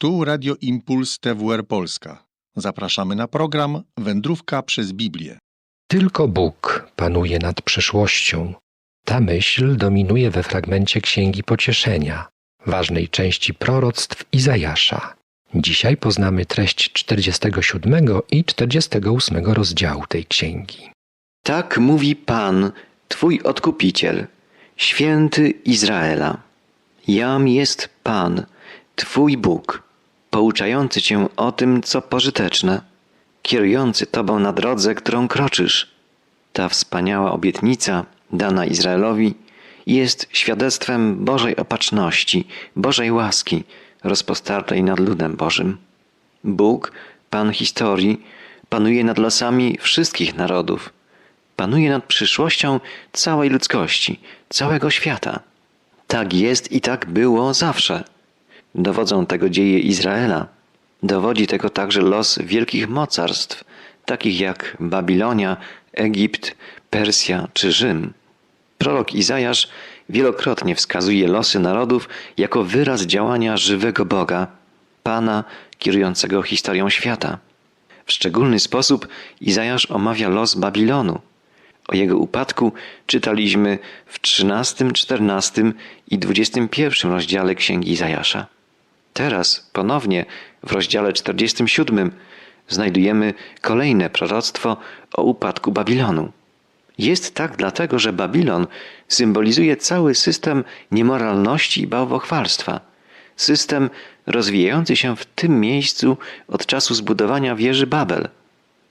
Tu Radio Impuls TWR Polska. Zapraszamy na program Wędrówka przez Biblię. Tylko Bóg panuje nad przeszłością. Ta myśl dominuje we fragmencie Księgi Pocieszenia, ważnej części proroctw Izajasza. Dzisiaj poznamy treść 47 i 48 rozdziału tej księgi. Tak mówi Pan, Twój Odkupiciel, Święty Izraela. Jam jest Pan, Twój Bóg, pouczający Cię o tym, co pożyteczne, kierujący Tobą na drodze, którą kroczysz. Ta wspaniała obietnica, dana Izraelowi, jest świadectwem Bożej opatrzności, Bożej łaski, rozpostartej nad ludem Bożym. Bóg, Pan historii, panuje nad losami wszystkich narodów, panuje nad przyszłością całej ludzkości, całego świata. Tak jest i tak było zawsze. Dowodzą tego dzieje Izraela. Dowodzi tego także los wielkich mocarstw, takich jak Babilonia, Egipt, Persja czy Rzym. Prorok Izajasz wielokrotnie wskazuje losy narodów jako wyraz działania żywego Boga, Pana kierującego historią świata. W szczególny sposób Izajasz omawia los Babilonu. O jego upadku czytaliśmy w 13, 14 i 21 rozdziale Księgi Izajasza. Teraz ponownie w rozdziale 47 znajdujemy kolejne proroctwo o upadku Babilonu. Jest tak dlatego, że Babilon symbolizuje cały system niemoralności i bałwochwalstwa. System rozwijający się w tym miejscu od czasu zbudowania wieży Babel.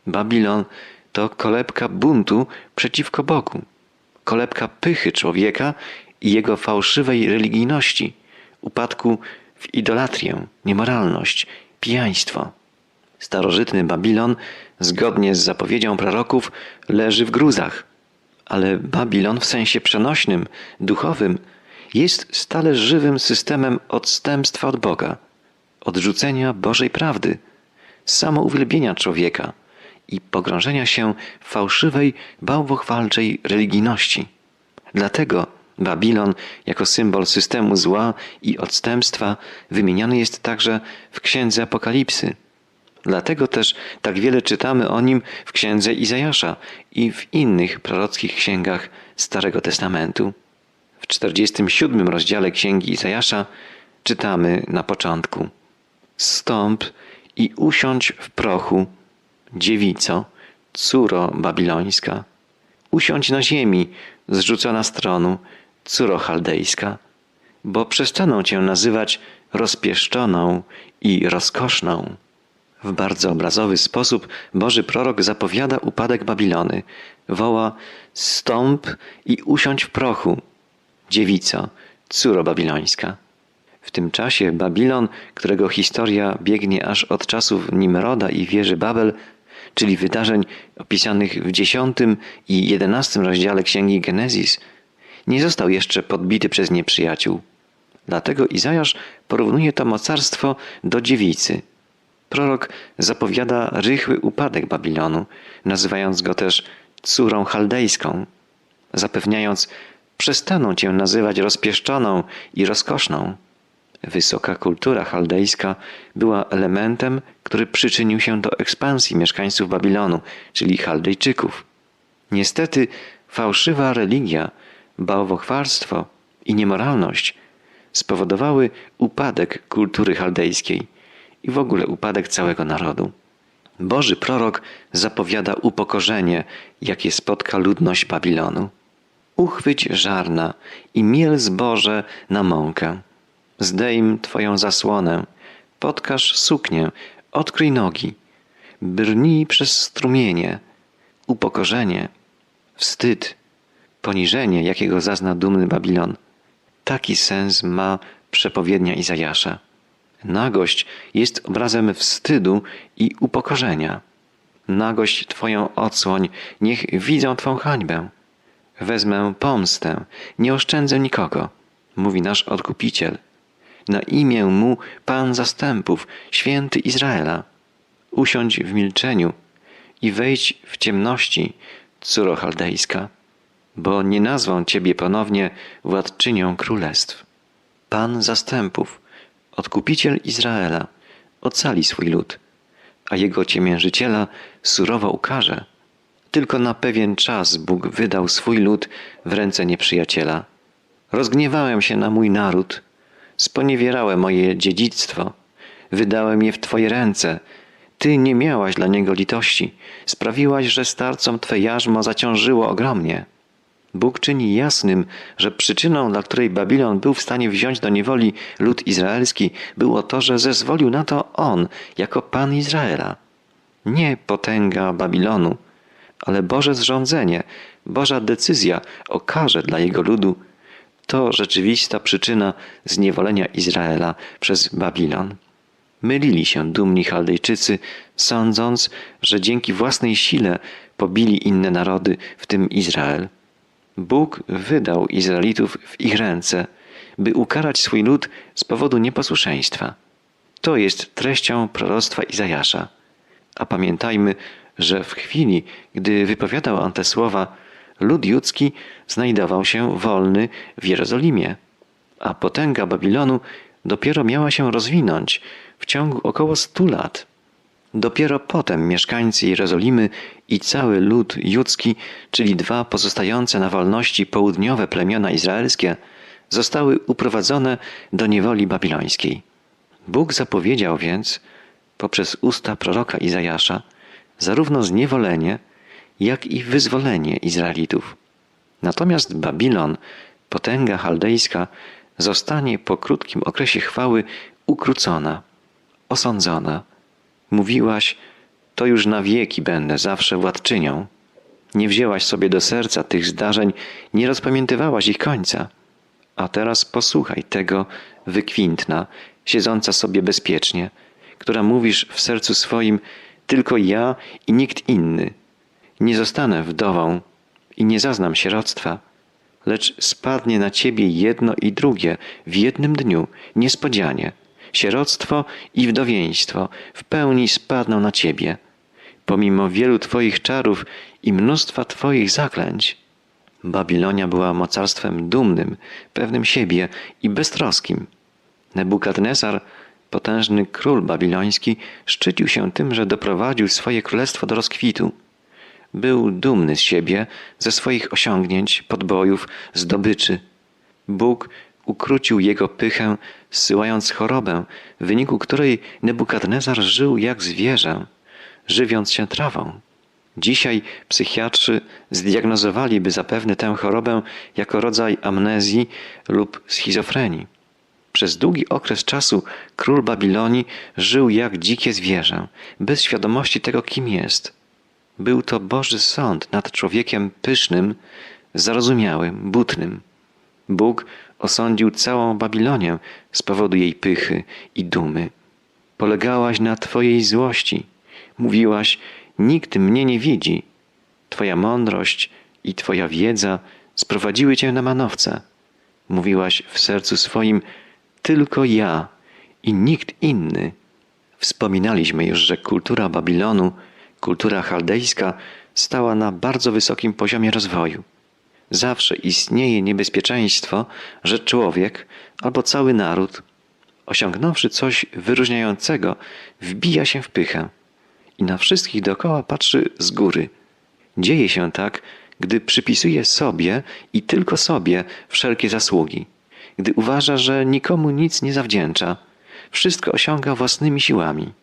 Babilon to kolebka buntu przeciwko Bogu, kolebka pychy człowieka i jego fałszywej religijności, upadku w idolatrię, niemoralność, pijaństwo. Starożytny Babilon, zgodnie z zapowiedzią proroków, leży w gruzach, ale Babilon w sensie przenośnym, duchowym, jest stale żywym systemem odstępstwa od Boga, odrzucenia Bożej prawdy, samouwielbienia człowieka i pogrążenia się w fałszywej, bałwochwalczej religijności. Dlatego Babilon jako symbol systemu zła i odstępstwa wymieniany jest także w Księdze Apokalipsy. Dlatego też tak wiele czytamy o nim w Księdze Izajasza i w innych prorockich księgach Starego Testamentu. W 47 rozdziale Księgi Izajasza czytamy na początku: Stąp i usiądź w prochu, dziewico, córo babilońska. Usiądź na ziemi, zrzucona z tronu, córo chaldejska, bo przestaną cię nazywać rozpieszczoną i rozkoszną. W bardzo obrazowy sposób Boży prorok zapowiada upadek Babilony. Woła: Stąp i usiądź w prochu, dziewico, córo babilońska. W tym czasie Babilon, którego historia biegnie aż od czasów Nimroda i wieży Babel, czyli wydarzeń opisanych w dziesiątym i jedenastym rozdziale Księgi Genezis, nie został jeszcze podbity przez nieprzyjaciół. Dlatego Izajasz porównuje to mocarstwo do dziewicy. Prorok zapowiada rychły upadek Babilonu, nazywając go też córą chaldejską, zapewniając, przestaną cię nazywać rozpieszczoną i rozkoszną. Wysoka kultura chaldejska była elementem, który przyczynił się do ekspansji mieszkańców Babilonu, czyli Chaldejczyków. Niestety fałszywa religia, bałwochwalstwo i niemoralność spowodowały upadek kultury chaldejskiej i w ogóle upadek całego narodu. Boży prorok zapowiada upokorzenie, jakie spotka ludność Babilonu. Uchwyć żarna i miel zboże na mąkę. Zdejm Twoją zasłonę, podkaż suknię, odkryj nogi. Brnij przez strumienie, upokorzenie, wstyd, poniżenie, jakiego zazna dumny Babilon. Taki sens ma przepowiednia Izajasza. Nagość jest obrazem wstydu i upokorzenia. Nagość Twoją odsłoń, niech widzą Twą hańbę. Wezmę pomstę, nie oszczędzę nikogo, mówi nasz Odkupiciel. Na imię Mu Pan zastępów, święty Izraela. Usiądź w milczeniu i wejdź w ciemności, córo chaldejska, bo nie nazwą Ciebie ponownie władczynią królestw. Pan zastępów, Odkupiciel Izraela, ocali swój lud, a jego ciemiężyciela surowo ukarze. Tylko na pewien czas Bóg wydał swój lud w ręce nieprzyjaciela. Rozgniewałem się na mój naród, sponiewierałem moje dziedzictwo, wydałem je w Twoje ręce. Ty nie miałaś dla niego litości, sprawiłaś, że starcom Twe jarzmo zaciążyło ogromnie. Bóg czyni jasnym, że przyczyną, dla której Babilon był w stanie wziąć do niewoli lud izraelski, było to, że zezwolił na to On, jako Pan Izraela. Nie potęga Babilonu, ale Boże zrządzenie, Boża decyzja o karze dla jego ludu to rzeczywista przyczyna zniewolenia Izraela przez Babilon. Mylili się dumni Chaldejczycy, sądząc, że dzięki własnej sile pobili inne narody, w tym Izrael. Bóg wydał Izraelitów w ich ręce, by ukarać swój lud z powodu nieposłuszeństwa. To jest treścią proroctwa Izajasza. A pamiętajmy, że w chwili, gdy wypowiadał on te słowa, lud judzki znajdował się wolny w Jerozolimie, a potęga Babilonu dopiero miała się rozwinąć w ciągu około stu lat. Dopiero potem mieszkańcy Jerozolimy i cały lud judzki, czyli dwa pozostające na wolności południowe plemiona izraelskie, zostały uprowadzone do niewoli babilońskiej. Bóg zapowiedział więc, poprzez usta proroka Izajasza, zarówno zniewolenie, jak i wyzwolenie Izraelitów. Natomiast Babilon, potęga chaldejska, zostanie po krótkim okresie chwały ukrócona, osądzona. Mówiłaś, to już na wieki będę zawsze władczynią. Nie wzięłaś sobie do serca tych zdarzeń, nie rozpamiętywałaś ich końca. A teraz posłuchaj tego, wykwintna, siedząca sobie bezpiecznie, która mówisz w sercu swoim, tylko ja i nikt inny. Nie zostanę wdową i nie zaznam sieroctwa, lecz spadnie na ciebie jedno i drugie w jednym dniu, niespodzianie. Sieroctwo i wdowieństwo w pełni spadną na ciebie, pomimo wielu twoich czarów i mnóstwa twoich zaklęć. Babilonia była mocarstwem dumnym, pewnym siebie i beztroskim. Nebukadnezar, potężny król babiloński, szczycił się tym, że doprowadził swoje królestwo do rozkwitu. Był dumny z siebie, ze swoich osiągnięć, podbojów, zdobyczy. Bóg ukrócił jego pychę, zsyłając chorobę, w wyniku której Nebukadnezar żył jak zwierzę, żywiąc się trawą. Dzisiaj psychiatrzy zdiagnozowaliby zapewne tę chorobę jako rodzaj amnezji lub schizofrenii. Przez długi okres czasu król Babilonii żył jak dzikie zwierzę, bez świadomości tego, kim jest. Był to Boży sąd nad człowiekiem pysznym, zarozumiałym, butnym. Bóg osądził całą Babilonię z powodu jej pychy i dumy. Polegałaś na Twojej złości. Mówiłaś, nikt mnie nie widzi. Twoja mądrość i Twoja wiedza sprowadziły Cię na manowce. Mówiłaś w sercu swoim, tylko ja i nikt inny. Wspominaliśmy już, że kultura Babilonu, kultura chaldejska stała na bardzo wysokim poziomie rozwoju. Zawsze istnieje niebezpieczeństwo, że człowiek albo cały naród, osiągnąwszy coś wyróżniającego, wbija się w pychę i na wszystkich dookoła patrzy z góry. Dzieje się tak, gdy przypisuje sobie i tylko sobie wszelkie zasługi, gdy uważa, że nikomu nic nie zawdzięcza, wszystko osiąga własnymi siłami.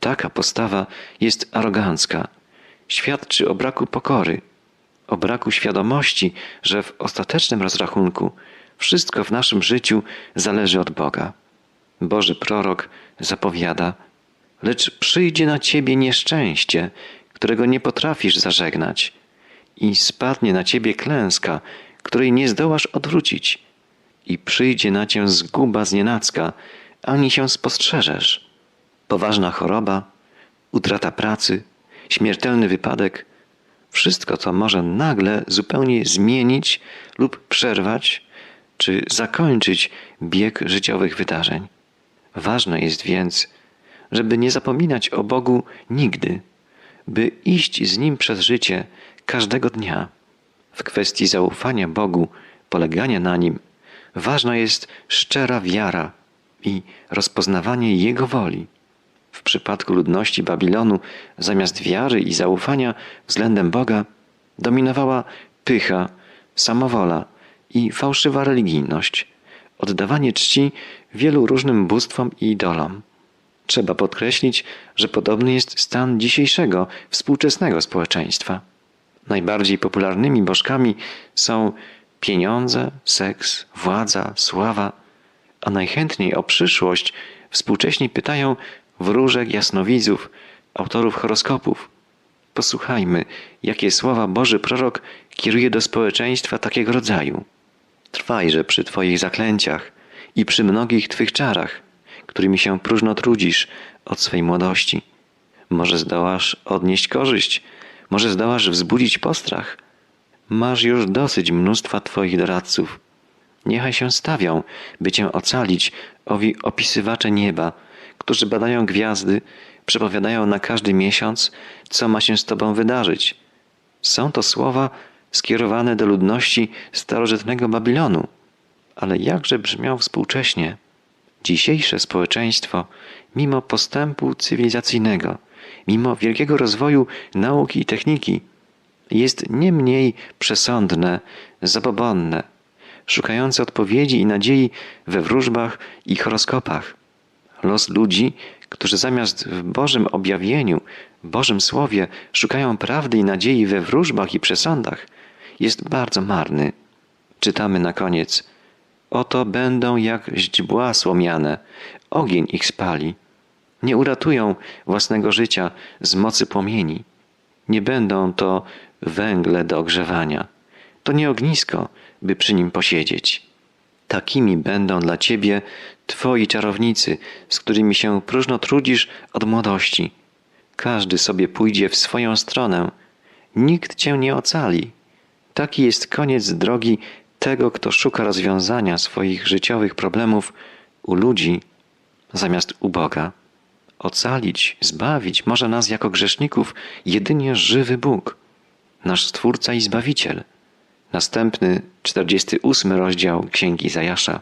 Taka postawa jest arogancka, świadczy o braku pokory, o braku świadomości, że w ostatecznym rozrachunku wszystko w naszym życiu zależy od Boga. Boży prorok zapowiada, lecz przyjdzie na ciebie nieszczęście, którego nie potrafisz zażegnać, i spadnie na ciebie klęska, której nie zdołasz odwrócić, i przyjdzie na cię zguba znienacka, ani się spostrzeżesz. Poważna choroba, utrata pracy, śmiertelny wypadek, wszystko to może nagle zupełnie zmienić lub przerwać, czy zakończyć bieg życiowych wydarzeń. Ważne jest więc, żeby nie zapominać o Bogu nigdy, by iść z Nim przez życie każdego dnia. W kwestii zaufania Bogu, polegania na Nim, ważna jest szczera wiara i rozpoznawanie Jego woli. W przypadku ludności Babilonu zamiast wiary i zaufania względem Boga dominowała pycha, samowola i fałszywa religijność, oddawanie czci wielu różnym bóstwom i idolom. Trzeba podkreślić, że podobny jest stan dzisiejszego, współczesnego społeczeństwa. Najbardziej popularnymi bożkami są pieniądze, seks, władza, sława, a najchętniej o przyszłość współcześni pytają wróżek, jasnowidzów, autorów horoskopów. Posłuchajmy, jakie słowa Boży prorok kieruje do społeczeństwa takiego rodzaju. Trwajże przy Twoich zaklęciach i przy mnogich Twych czarach, którymi się próżno trudzisz od swej młodości. Może zdołasz odnieść korzyść, może zdołasz wzbudzić postrach. Masz już dosyć mnóstwa Twoich doradców. Niechaj się stawią, by Cię ocalić, owi opisywacze nieba, którzy badają gwiazdy, przepowiadają na każdy miesiąc, co ma się z Tobą wydarzyć. Są to słowa skierowane do ludności starożytnego Babilonu, ale jakże brzmią współcześnie. Dzisiejsze społeczeństwo, mimo postępu cywilizacyjnego, mimo wielkiego rozwoju nauki i techniki, jest nie mniej przesądne, zabobonne, szukające odpowiedzi i nadziei we wróżbach i horoskopach. Los ludzi, którzy zamiast w Bożym objawieniu, Bożym Słowie szukają prawdy i nadziei we wróżbach i przesądach, jest bardzo marny. Czytamy na koniec: Oto będą jak źdźbła słomiane, ogień ich spali. Nie uratują własnego życia z mocy płomieni. Nie będą to węgle do ogrzewania. To nie ognisko, by przy nim posiedzieć. Takimi będą dla ciebie twoi czarownicy, z którymi się próżno trudzisz od młodości. Każdy sobie pójdzie w swoją stronę. Nikt cię nie ocali. Taki jest koniec drogi tego, kto szuka rozwiązania swoich życiowych problemów u ludzi zamiast u Boga. Ocalić, zbawić może nas jako grzeszników jedynie żywy Bóg, nasz Stwórca i Zbawiciel. Następny, 48 rozdział Księgi Zajasza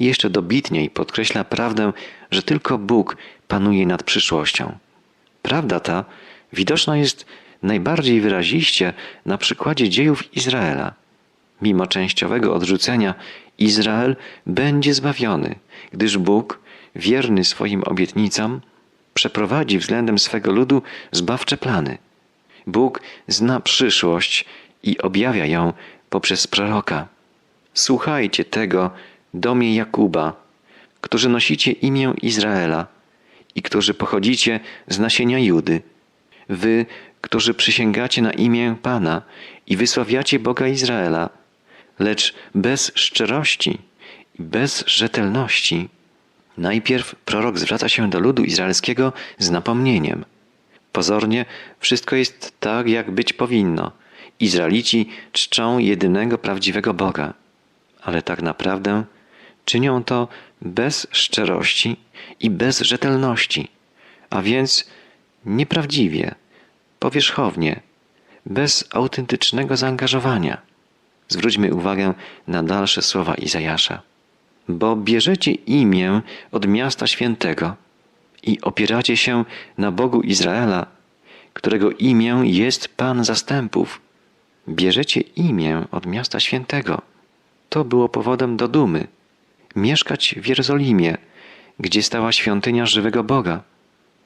jeszcze dobitniej podkreśla prawdę, że tylko Bóg panuje nad przyszłością. Prawda ta widoczna jest najbardziej wyraziście na przykładzie dziejów Izraela. Mimo częściowego odrzucenia, Izrael będzie zbawiony, gdyż Bóg, wierny swoim obietnicom, przeprowadzi względem swego ludu zbawcze plany. Bóg zna przyszłość i objawia ją poprzez proroka. Słuchajcie tego, domie Jakuba, którzy nosicie imię Izraela i którzy pochodzicie z nasienia Judy. Wy, którzy przysięgacie na imię Pana i wysławiacie Boga Izraela, lecz bez szczerości i bez rzetelności. Najpierw prorok zwraca się do ludu izraelskiego z napomnieniem. Pozornie wszystko jest tak, jak być powinno. Izraelici czczą jedynego prawdziwego Boga, ale tak naprawdę czynią to bez szczerości i bez rzetelności, a więc nieprawdziwie, powierzchownie, bez autentycznego zaangażowania. Zwróćmy uwagę na dalsze słowa Izajasza. Bo bierzecie imię od miasta świętego i opieracie się na Bogu Izraela, którego imię jest Pan zastępów. Bierzecie imię od miasta świętego. To było powodem do dumy. Mieszkać w Jerozolimie, gdzie stała świątynia żywego Boga.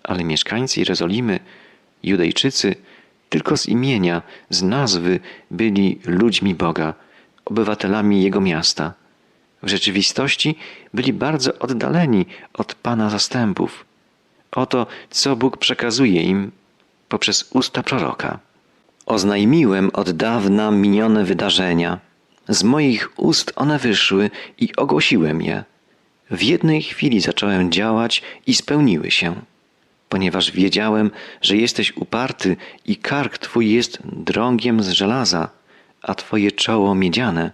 Ale mieszkańcy Jerozolimy, Judejczycy, tylko z imienia, z nazwy byli ludźmi Boga, obywatelami Jego miasta. W rzeczywistości byli bardzo oddaleni od Pana zastępów. Oto, co Bóg przekazuje im poprzez usta proroka. Oznajmiłem od dawna minione wydarzenia. Z moich ust one wyszły i ogłosiłem je. W jednej chwili zacząłem działać i spełniły się ponieważ wiedziałem, że jesteś uparty i kark twój jest drągiem z żelaza, a twoje czoło miedziane.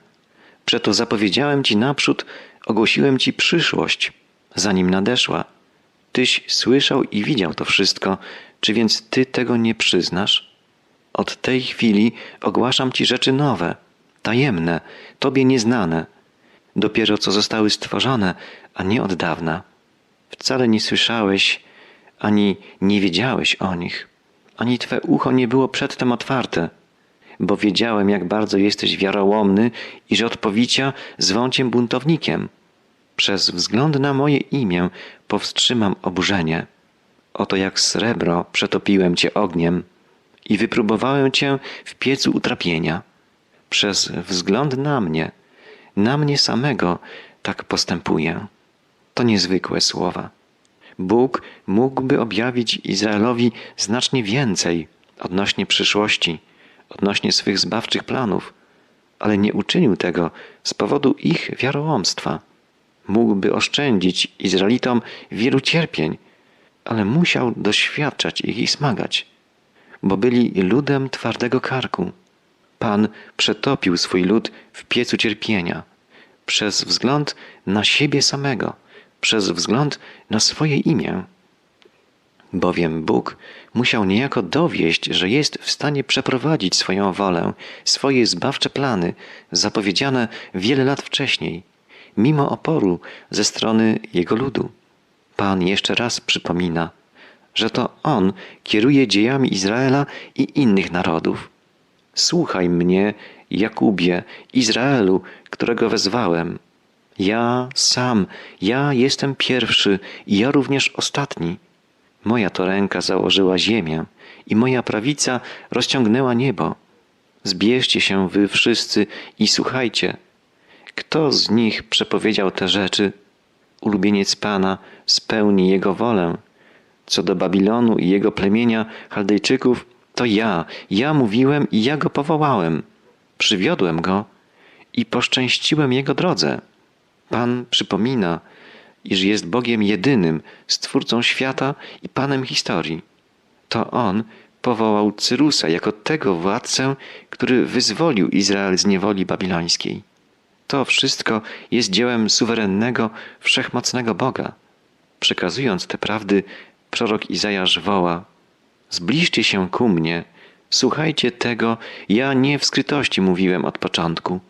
Przeto zapowiedziałem ci naprzód, ogłosiłem ci przyszłość, zanim nadeszła. Tyś słyszał i widział to wszystko, czy więc ty tego nie przyznasz? Od tej chwili ogłaszam ci rzeczy nowe, tajemne, tobie nieznane, dopiero co zostały stworzone, a nie od dawna. Wcale nie słyszałeś, ani nie wiedziałeś o nich, ani Twe ucho nie było przedtem otwarte, bo wiedziałem, jak bardzo jesteś wiarołomny i że od powicia zwą Cię buntownikiem. Przez wzgląd na moje imię powstrzymam oburzenie. Oto jak srebro przetopiłem Cię ogniem i wypróbowałem Cię w piecu utrapienia. Przez wzgląd na mnie, na mnie samego tak postępuję. To niezwykłe słowa. Bóg mógłby objawić Izraelowi znacznie więcej odnośnie przyszłości, odnośnie swych zbawczych planów, ale nie uczynił tego z powodu ich wiarołomstwa. Mógłby oszczędzić Izraelitom wielu cierpień, ale musiał doświadczać ich i smagać, bo byli ludem twardego karku. Pan przetopił swój lud w piecu cierpienia przez wzgląd na siebie samego, przez wzgląd na swoje imię. Bowiem Bóg musiał niejako dowieść, że jest w stanie przeprowadzić swoją wolę, swoje zbawcze plany, zapowiedziane wiele lat wcześniej, mimo oporu ze strony Jego ludu. Pan jeszcze raz przypomina, że to On kieruje dziejami Izraela i innych narodów. Słuchaj mnie, Jakubie, Izraelu, którego wezwałem. Ja sam, ja jestem pierwszy i ja również ostatni. Moja to ręka założyła ziemię i moja prawica rozciągnęła niebo. Zbierzcie się wy wszyscy i słuchajcie. Kto z nich przepowiedział te rzeczy? Ulubieniec Pana spełni Jego wolę. Co do Babilonu i jego plemienia Chaldejczyków, to ja, ja mówiłem i ja go powołałem. Przywiodłem go i poszczęściłem jego drodze. Pan przypomina, iż jest Bogiem jedynym, Stwórcą świata i Panem historii. To On powołał Cyrusa jako tego władcę, który wyzwolił Izrael z niewoli babilońskiej. To wszystko jest dziełem suwerennego, wszechmocnego Boga. Przekazując te prawdy, prorok Izajasz woła: Zbliżcie się ku mnie, słuchajcie tego, ja nie w skrytości mówiłem od początku.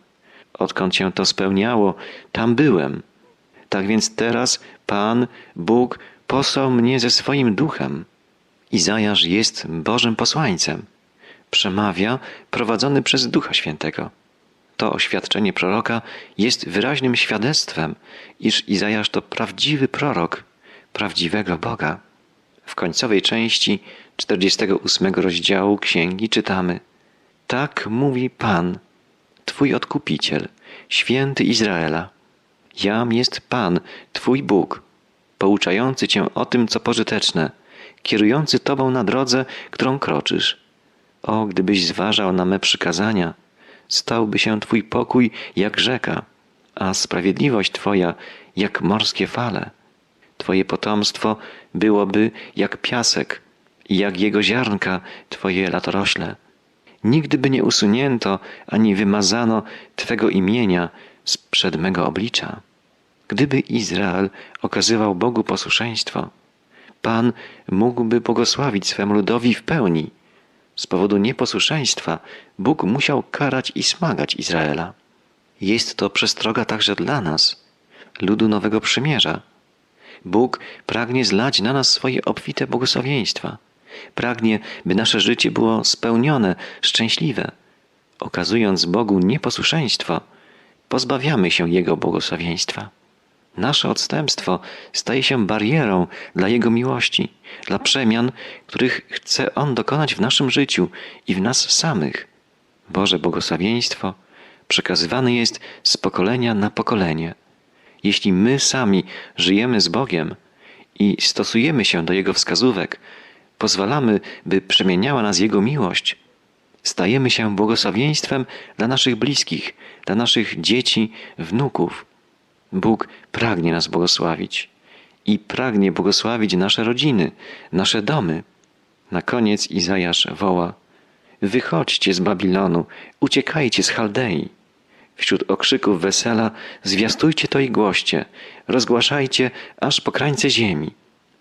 Odkąd się to spełniało, tam byłem. Tak więc teraz Pan, Bóg, posłał mnie ze swoim duchem. Izajasz jest Bożym posłańcem. Przemawia prowadzony przez Ducha Świętego. To oświadczenie proroka jest wyraźnym świadectwem, iż Izajasz to prawdziwy prorok prawdziwego Boga. W końcowej części 48 rozdziału księgi czytamy: Tak mówi Pan, Twój odkupiciel, święty Izraela. Jam jest Pan, Twój Bóg, pouczający Cię o tym, co pożyteczne, kierujący Tobą na drodze, którą kroczysz. O, gdybyś zważał na me przykazania, stałby się Twój pokój jak rzeka, a sprawiedliwość Twoja jak morskie fale. Twoje potomstwo byłoby jak piasek, i jak jego ziarnka Twoje latorośle. Nigdy by nie usunięto ani wymazano Twego imienia z przed mego oblicza. Gdyby Izrael okazywał Bogu posłuszeństwo, Pan mógłby błogosławić swemu ludowi w pełni. Z powodu nieposłuszeństwa Bóg musiał karać i smagać Izraela. Jest to przestroga także dla nas, ludu Nowego Przymierza. Bóg pragnie zlać na nas swoje obfite błogosławieństwa. Pragnie, by nasze życie było spełnione, szczęśliwe. Okazując Bogu nieposłuszeństwo, pozbawiamy się Jego błogosławieństwa. Nasze odstępstwo staje się barierą dla Jego miłości, dla przemian, których chce On dokonać w naszym życiu i w nas samych. Boże błogosławieństwo przekazywane jest z pokolenia na pokolenie. Jeśli my sami żyjemy z Bogiem i stosujemy się do Jego wskazówek, pozwalamy, by przemieniała nas Jego miłość, stajemy się błogosławieństwem dla naszych bliskich, dla naszych dzieci, wnuków. Bóg pragnie nas błogosławić i pragnie błogosławić nasze rodziny, nasze domy. Na koniec Izajasz woła: Wychodźcie z Babilonu, uciekajcie z Chaldei. Wśród okrzyków wesela zwiastujcie to i głoście, rozgłaszajcie aż po krańce ziemi.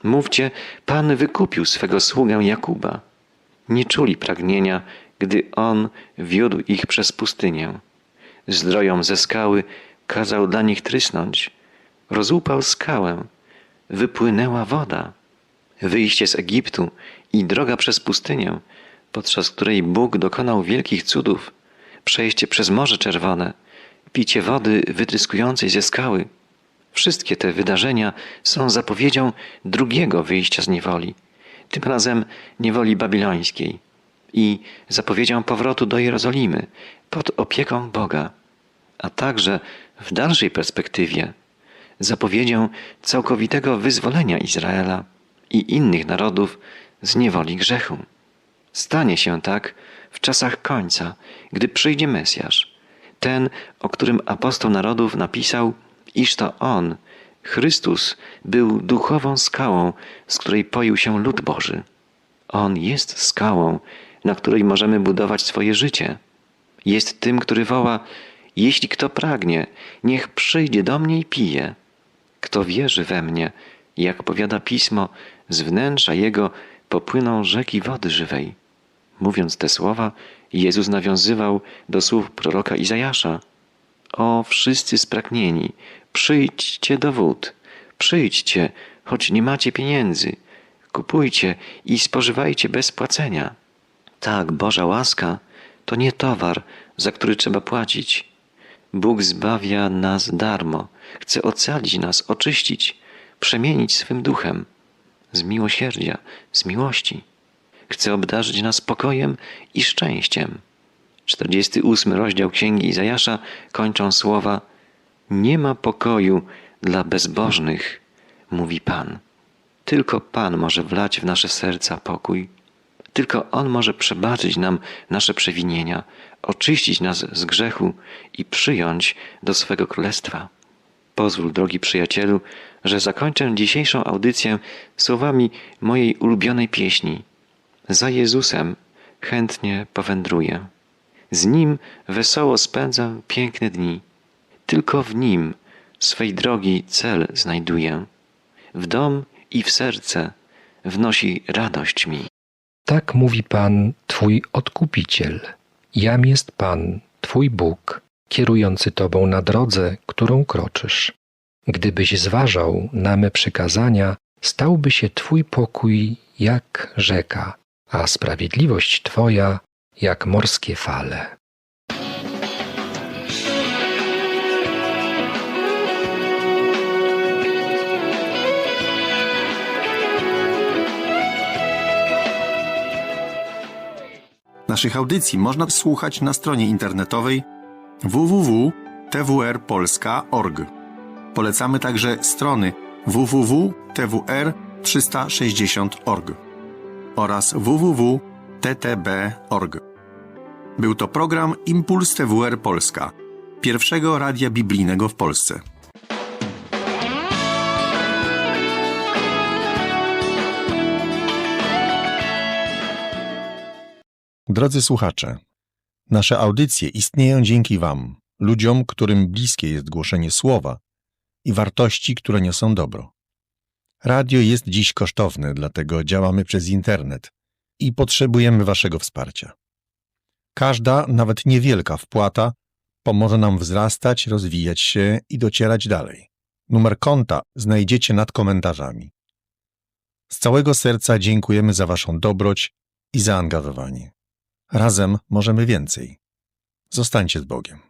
Mówcie, Pan wykupił swego sługę Jakuba. Nie czuli pragnienia, gdy On wiódł ich przez pustynię. Zdroją ze skały kazał dla nich trysnąć. Rozłupał skałę, wypłynęła woda. wyjście z Egiptu i droga przez pustynię, podczas której Bóg dokonał wielkich cudów, przejście przez Morze Czerwone, picie wody wytryskującej ze skały. Wszystkie te wydarzenia są zapowiedzią drugiego wyjścia z niewoli, tym razem niewoli babilońskiej i zapowiedzią powrotu do Jerozolimy pod opieką Boga, a także w dalszej perspektywie zapowiedzią całkowitego wyzwolenia Izraela i innych narodów z niewoli grzechu. Stanie się tak w czasach końca, gdy przyjdzie Mesjasz, ten, o którym apostoł narodów napisał, iż to On, Chrystus, był duchową skałą, z której poił się lud Boży. On jest skałą, na której możemy budować swoje życie. Jest tym, który woła: Jeśli kto pragnie, niech przyjdzie do mnie i pije. Kto wierzy we mnie, jak powiada pismo, z wnętrza jego popłyną rzeki wody żywej. Mówiąc te słowa, Jezus nawiązywał do słów proroka Izajasza. O wszyscy spragnieni, przyjdźcie do wód, przyjdźcie, choć nie macie pieniędzy, kupujcie i spożywajcie bez płacenia. Tak, Boża łaska to nie towar, za który trzeba płacić. Bóg zbawia nas darmo, chce ocalić nas, oczyścić, przemienić swym duchem, z miłosierdzia, z miłości. Chce obdarzyć nas pokojem i szczęściem. 48 rozdział Księgi Izajasza kończą słowa Nie ma pokoju dla bezbożnych, mówi Pan. Tylko Pan może wlać w nasze serca pokój. Tylko On może przebaczyć nam nasze przewinienia, oczyścić nas z grzechu i przyjąć do swego królestwa. Pozwól, drogi przyjacielu, że zakończę dzisiejszą audycję słowami mojej ulubionej pieśni. Za Jezusem chętnie powędruję. Z Nim wesoło spędzam piękne dni. Tylko w Nim swej drogi cel znajduję. W dom i w serce wnosi radość mi. Tak mówi Pan, Twój Odkupiciel. Jam jest Pan, Twój Bóg, kierujący Tobą na drodze, którą kroczysz. Gdybyś zważał na me przykazania, stałby się Twój pokój jak rzeka, a sprawiedliwość Twoja jak morskie fale. Naszych audycji można słuchać na stronie internetowej www.twrpolska.org. Polecamy także strony www.twr360.org oraz www.ttb.org. Był to program Impuls TWR Polska, pierwszego radia biblijnego w Polsce. Drodzy słuchacze, nasze audycje istnieją dzięki Wam, ludziom, którym bliskie jest głoszenie słowa i wartości, które niosą dobro. Radio jest dziś kosztowne, dlatego działamy przez internet i potrzebujemy Waszego wsparcia. Każda, nawet niewielka wpłata pomoże nam wzrastać, rozwijać się i docierać dalej. Numer konta znajdziecie nad komentarzami. Z całego serca dziękujemy za Waszą dobroć i zaangażowanie. Razem możemy więcej. Zostańcie z Bogiem.